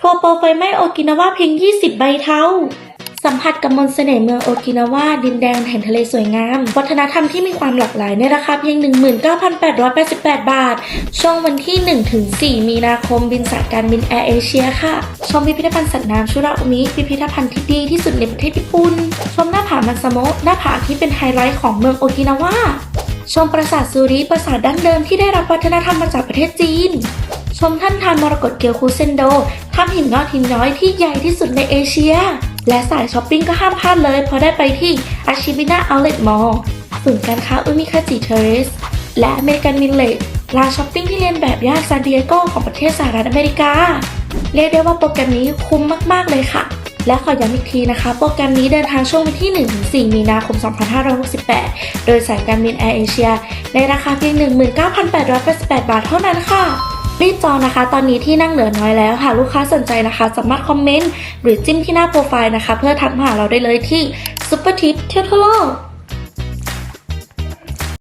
ทัวร์โปรไฟไหม้โอกินาวาเพียง 20 ใบเท่าสัมผัสกับมนต์เสน่ห์เมืองโอกินาวาดินแดนแห่งทะเลสวยงาม วัฒนธรรมที่มีความหลากหลายในราคาเพียง 19,888 บาท ช่วงวันที่1ถึง4มีนาคมบินสายการบินแอร์เอเชียค่ะ ชมพิพิธภัณฑ์สัตว์น้ำชุราอุมิพิพิธภัณฑ์ที่ดีที่สุดในประเทศญี่ปุ่น ชมหน้าผามันซาโมหน้าผาที่เป็นไฮไลท์ของเมืองโอกินาวาชมปราสาทซูริปราสาทดั้งเดิมที่ได้รับวัฒนธรรมมาจากประเทศจีน ชมท่านทานมรกตเกียวคูเซนโด ถ้ำหินงอกหินย้อยที่ใหญ่ที่สุดในเอเชีย และสายช้อปปิ้งก็ห้ามพลาดเลยเพราะได้ไปที่อาชิบินาเอาเล t มอลล์ศูนย์การค้าอุมิคาจิเทเรส และอเมริกันมิลเลจร้านช้อปปิ้งที่เรียนแบบย่านซานดิเอโกของประเทศสหรัฐอเมริกา เรียกได้ว่าโปรแกรมนี้คุ้มมาก ๆ เลยค่ะ และขอย้ำอีกทีนะคะ โปรแกรมนี้เดินทางช่วงวันที่ 1-4 มีนาคม 2568 โดยสายการบินแอร์เอเชียในราคาเพียง 19,888 บาทเท่านั้นค่ะ รีบจองนะคะ ตอนนี้ที่นั่งเหลือน้อยแล้วหากลูกค้าสนใจนะคะ สามารถคอมเมนต์หรือจิ้มที่หน้าโปรไฟล์นะคะ เพื่อทักมาหาเราได้เลยที่ Super Tip เที่ยวทั่วโลก